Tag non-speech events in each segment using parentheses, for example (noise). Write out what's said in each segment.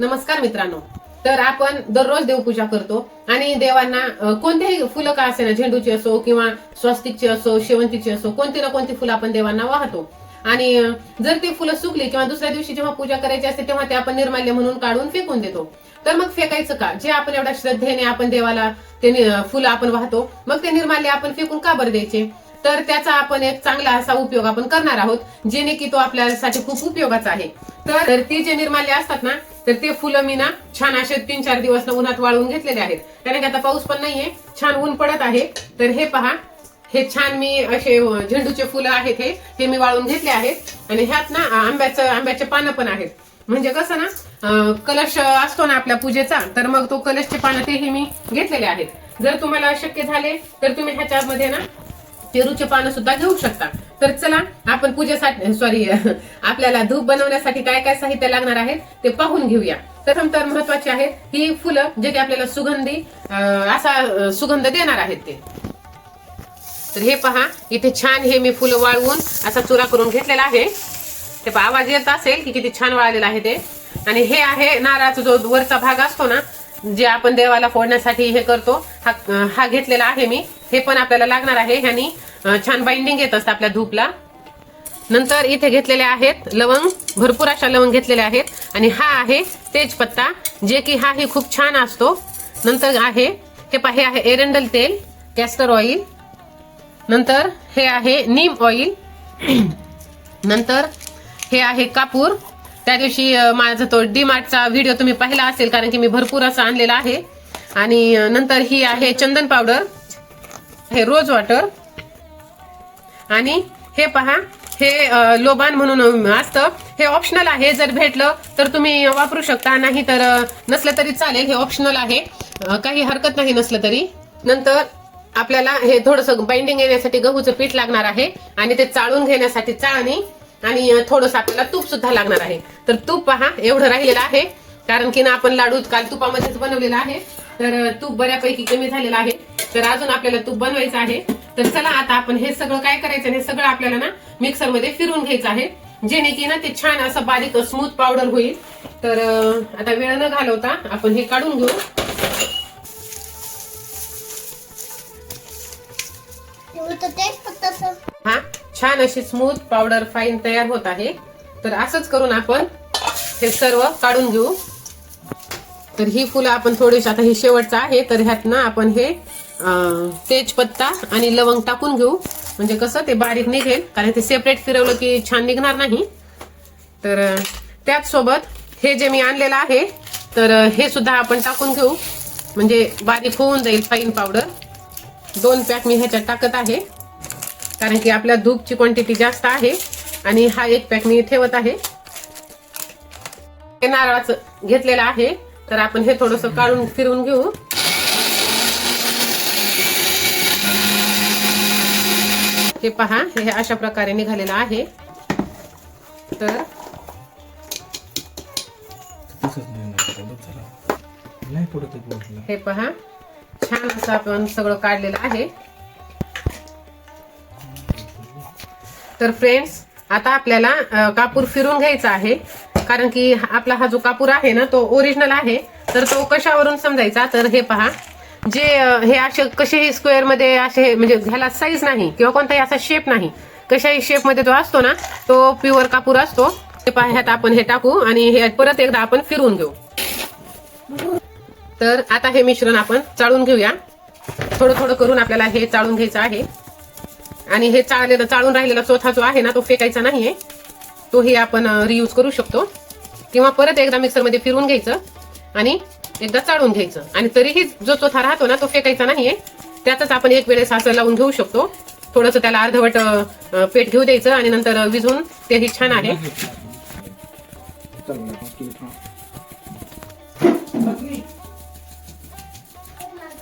नमस्कार मित्रांनो. तर आपण दररोज देवपूजा करतो आणि देवांना कोणतेही फुलं का असे ना झेंडूची असो किंवा स्वस्तिकची असो शेवंतीची असो कोणती ना कोणती फुलं आपण देवांना वाहतो. आणि जर ती फुलं सुकली किंवा दुसऱ्या दिवशी जेव्हा पूजा करायची असते तेव्हा ते आपण निर्माल्य म्हणून काढून फेकून देतो. तर मग फेकायचं का? जे आपण एवढ्या श्रद्धेने आपण देवाला ते फुलं आपण वाहतो मग ते निर्माल्य आपण फेकून का बरं द्यायचे? तर त्याचा आपण एक चांगला असा उपयोग आपण करणार आहोत जेणे की तो आपल्यासाठी खूप उपयोगाचा आहे. तर ते जे निर्माल्य असतात ना तर ते फुलं मी ना छान असे तीन चार दिवस उन्हात वाळवून घेतलेले आहेत. कारण की आता पाऊस पण नाहीये छान ऊन पडत आहे. तर हे पहा हे छान मी असे झेंडूचे फुलं आहेत हे हे मी वाळून घेतले आहेत. आणि ह्यात ना आंब्याचं आंब्याचे पानं पण आहेत. म्हणजे कसं ना कलश असतो ना आपल्या पूजेचा तर मग तो कलशचे पानं तेही मी घेतलेले आहेत. जर तुम्हाला शक्य झाले तर तुम्ही ह्याच्यामध्ये ना पेरूचे पानं सुद्धा घेऊ शकता. तर चला आपण पूजेसाठी सॉरी आपल्याला धूप बनवण्यासाठी काय काय साहित्य लागणार आहे ते पाहून घेऊया. प्रथम तर महत्वाची आहेत ही फुलं जे की आपल्याला सुगंधी असा सुगंध देणार आहेत ते. तर हे पहा इथे छान हे मी फुलं वाळवून असा चुरा करून घेतलेला आहे. ते पहा आवाज येत असेल की किती छान वाळलेलं आहे ते. आणि हे आहे नारळाचा जो वरचा भाग असतो ना जे आपण देवाला फोडण्यासाठी हे करतो हा हा घेतलेला आहे मी. हे पण आपल्याला लागणार आहे ह्यानी. छान बाइंडिंग येत असतं आपल्या धूपला. नंतर इथे घेतलेले आहेत लवंग भरपूर अशा लवंग घेतलेल्या आहेत. आणि हा आहे तेजपत्ता जे की हा ही खूप छान असतो. नंतर आहे हे पहा हे आहे एरंडल तेल कॅस्टर ऑइल नंतर हे आहे नीम ऑइल नंतर हे आहे कापूर. त्या दिवशी माझा तो डी मार्टचा व्हिडिओ तुम्ही पाहिला असेल कारण की मी भरपूर असं आणलेला आहे. आणि नंतर ही आहे चंदन पावडर हे रोज वॉटर आणि हे पहा हे लोबान म्हणून असतं. हे ऑप्शनल आहे जर भेटलं तर तुम्ही वापरू शकता. नाही तर नसलं तरी चालेल हे ऑप्शनल आहे. काही हरकत नाही नसलं तरी. नंतर आपल्याला हे थोडस बाइंडिंग येण्यासाठी गहूचं पीठ लागणार आहे आणि ते चाळून घेण्यासाठी चाळणी आणि थोडस आपल्याला तूप सुद्धा लागणार आहे. तर तूप पहा एवढं राहिलेलं आहे. कारण की ना आपण लाडू काल तुपामध्येच बनवलेला आहे. तर तूप बऱ्यापैकी कमी झालेला आहे. तर अजून आपल्याला तूप बनवायचं आहे. तर चला आता आपण हे सगळं काय करायचं हे सगळं आपल्याला ना मिक्सरमध्ये फिरून घ्यायचं आहे. जेणे की ना ते छान असं बारीक स्मूथ पावडर होईल. तर आता वेळ न घालवता आपण हे काढून घेऊ. हा छान अशी स्मूथ पावडर फाईन तयार होत आहे. तर असंच करून आपण हे सर्व काढून घेऊ. तर ही फुलं आपण थोडीशी आता हे शेवटचं आहे तर ह्यात ना आपण हे तेजपत्ता आणि लवंग टाकून घेऊ. म्हणजे कसं ते बारीक निघेल कारण ते सेपरेट फिरवलं की छान निघणार नाही. तर त्याचसोबत त्याच सोबत हे जे मी आणलेलं आहे तर हे सुद्धा आपण टाकून घेऊ. म्हणजे बारीक होऊन जाईल फाईन पावडर दोन पॅक मी ह्याच्यात टाकत आहे. कारण की आपल्या धूपची क्वांटिटी जास्त आहे आणि हा एक पॅक मी ठेवत आहे. हे नारळाचं घेतलेलं आहे. तर आपण हे थोडंसं काढून फिरवून घेऊ. हे पहा हे अशा प्रकारे निघालेलं आहे. तर हे पहा छान असं आपण सगळं काढलेलं आहे. तर फ्रेंड्स आता आपल्याला कापूर फिरून घ्यायचा आहे. कारण की आपला हा जो कापूर आहे ना तो ओरिजिनल आहे. तर तो कशावरून समजायचा? तर हे पहा. जे हे असे कसेही स्क्वेअरमध्ये असे म्हणजे ह्याला साईज नाही किंवा कोणताही असा शेप नाही. कशाही शेपमध्ये तो असतो ना तो प्युअर कापूर असतो. ते ह्यात आपण हे टाकू आणि हे परत एकदा आपण फिरवून घेऊ. तर आता हे मिश्रण आपण चाळून घेऊया. थोडं थोडं करून आपल्याला हे चाळून घ्यायचं आहे. आणि हे चाळलेलं चाळून राहिलेला चोथा जो आहे ना तो फेकायचा नाहीये. तोही आपण रियूज करू शकतो. किंवा परत एकदा मिक्सरमध्ये फिरून घ्यायचं. आणि एकदा चाळून घ्यायचं. आणि तरीही जो चोथा राहतो ना तो फेकायचा नाहीये. त्यातच आपण एक वेळेस असं लावून घेऊ शकतो. थोडंसं त्याला अर्धवट पेट घेऊ द्यायचं आणि नंतर विझून तेही छान आहे.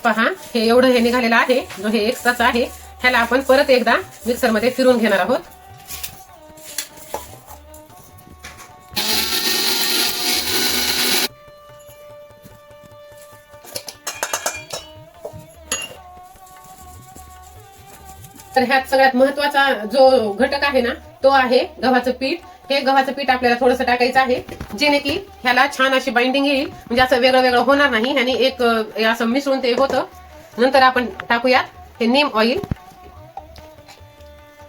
पहा हे एवढं हे निघालेलं आहे. जो हे एक्स्ट्राचा आहे ह्याला आपण परत एकदा मिक्सरमध्ये फिरून घेणार आहोत. तर ह्यात सगळ्यात महत्त्वाचा जो घटक आहे ना तो आहे गव्हाचं पीठ. हे गव्हाचं पीठ आपल्याला थोडंसं टाकायचं आहे जेणे की ह्याला छान अशी बाइंडिंग येईल. म्हणजे असं वेगळं वेगळं होणार नाही आणि एक असं मिसळून ते होतं. नंतर आपण टाकूयात हे नीम ऑइल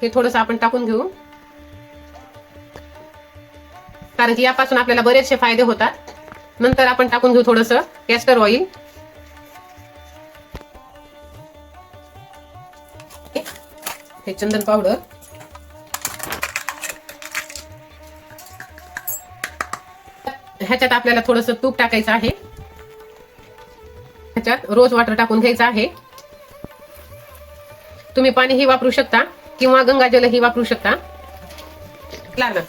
हे थोडंसं आपण टाकून घेऊ. कारण की यापासून आपल्याला बरेचसे फायदे होतात. नंतर आपण टाकून घेऊ थोडंसं कॅस्टर ऑइल हे चंदन पावडर. ह्याच्यात आपल्याला थोडस तूप टाकायचं आहे. ह्याच्यात रोज वॉटर टाकून घ्यायचं आहे. तुम्ही पाणीही वापरू शकता किंवा गंगाजलही वापरू शकता. लागलं.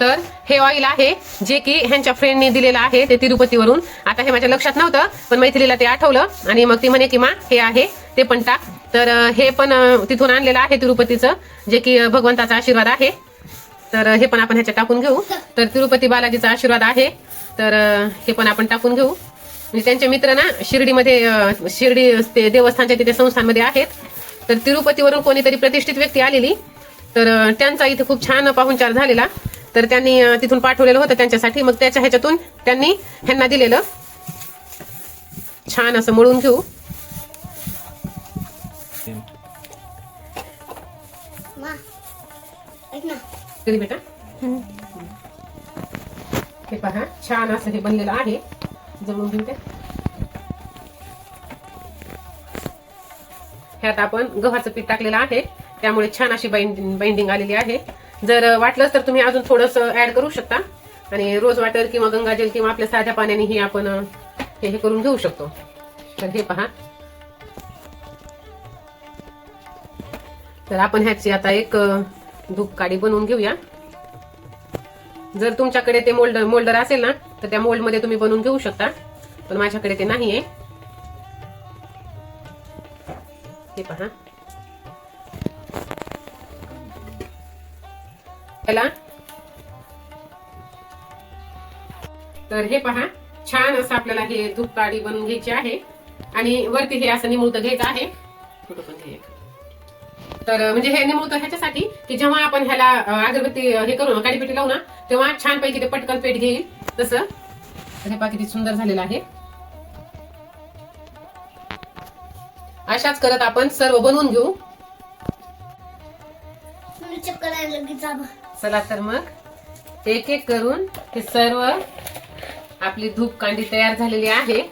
तर हे ऑइल आहे जे की ह्यांच्या फ्रेंडने दिलेलं आहे ते तिरुपतीवरून. आता हे माझ्या लक्षात नव्हतं पण मैथिलीला ते आठवलं आणि मग ती म्हणे की मा हे आहे ते पण टाक. तर हे पण तिथून आणलेलं आहे तिरुपतीचं जे की भगवंताचा आशीर्वाद आहे. तर हे पण आपण ह्याच्यात टाकून घेऊ. तर तिरुपती बालाजीचा आशीर्वाद आहे. तर हे पण आपण टाकून घेऊ. म्हणजे त्यांचे मित्र ना शिर्डीमध्ये शिर्डी ते देवस्थानच्या तिथे संस्थांमध्ये आहेत. तर तिरुपतीवरून कोणीतरी प्रतिष्ठित व्यक्ती आलेली. तर त्यांचा इथे खूप छान पाहुणचार झालेला. तर त्यांनी तिथून पाठवलेलं होतं त्यांच्यासाठी. मग त्याच्या ह्याच्यातून त्यांनी ह्यांना दिलेलं. छान असं मळून घेऊ. कधी बेटा? हे पहा छान असं हे बनलेलं आहे. जमून घेऊ ते ह्यात आपण गव्हाचं पीठ टाकलेलं आहे. त्यामुळे छान अशी बाइंडिंग बाइंडिंग आलेली आहे. जर वाटलंच तर तुम्ही अजून थोडस ऍड करू शकता. आणि रोज वॉटर किंवा गंगाजल किंवा आपल्या साध्या पाण्यानेही आपण हे हे करून घेऊ शकतो. तर हे पहा. तर आपण ह्याची आता एक अं, धूप काडी बनवून घेऊया. जर तुमच्याकडे ते मोल्ड मोल्डर असेल ना तर त्या मोल्डमध्ये तुम्ही बनवून घेऊ शकता. पण माझ्याकडे ते नाहीये. हे पहा. त्याला तर हे पहा छान असं आपल्याला हे धूप काडी बनवून घ्यायची आहे. आणि वरती हे असं निमुळत घ्यायचं आहे. कुठं पण घ्यायचं तर म्हणजे हे निमुळत ह्याच्यासाठी की जेव्हा आपण ह्याला अगरबत्ती हे करू ना काडीपेटी लावू ना तेव्हा छान पैकी ते पटकन पेट घेईल. तसं. हे पहा किती सुंदर झालेलं आहे. अशाच करत आपण सर्व बनवून घेऊ. चला तर मग एक एक करून हे सर्व आपली धूप कांडी तयार झालेली आहे.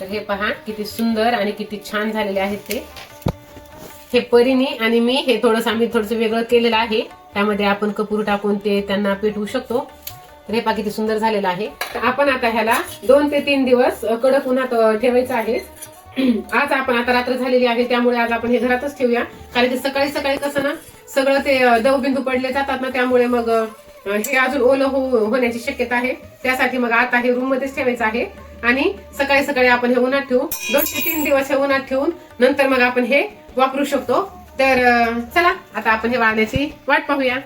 तर हे पहा किती सुंदर आणि किती छान झालेले आहेत ते. हे परीने आणि मी हे थोडस आम्ही थोडस वेगळं केलेलं आहे. त्यामध्ये आपण कपूर टाकून ते त्यांना पेटवू शकतो. तर हे पहा किती सुंदर झालेलं आहे. तर आपण आता ह्याला दोन ते तीन दिवस कडक उन्हात ठेवायचं आहे. (clears throat) आज आपण आता रात्र झालेली आहे त्यामुळे आज आपण हे घरातच ठेवूया. कारण की सकाळी सकाळी कसं ना सगळं ते दवबिंदू पडले जातात ना त्यामुळे मग हे अजून ओलं हो- होण्याची शक्यता आहे. त्यासाठी मग आता हे रूम मध्येच ठेवायचं आहे. आणि सकाळी सकाळी आपण हे उन्हात ठेवू. दोन ते तीन दिवस हे उन्हात ठेवून नंतर मग आपण हे वापरू शकतो. तर चला आता आपण हे वाळण्याची वाट पाहूया.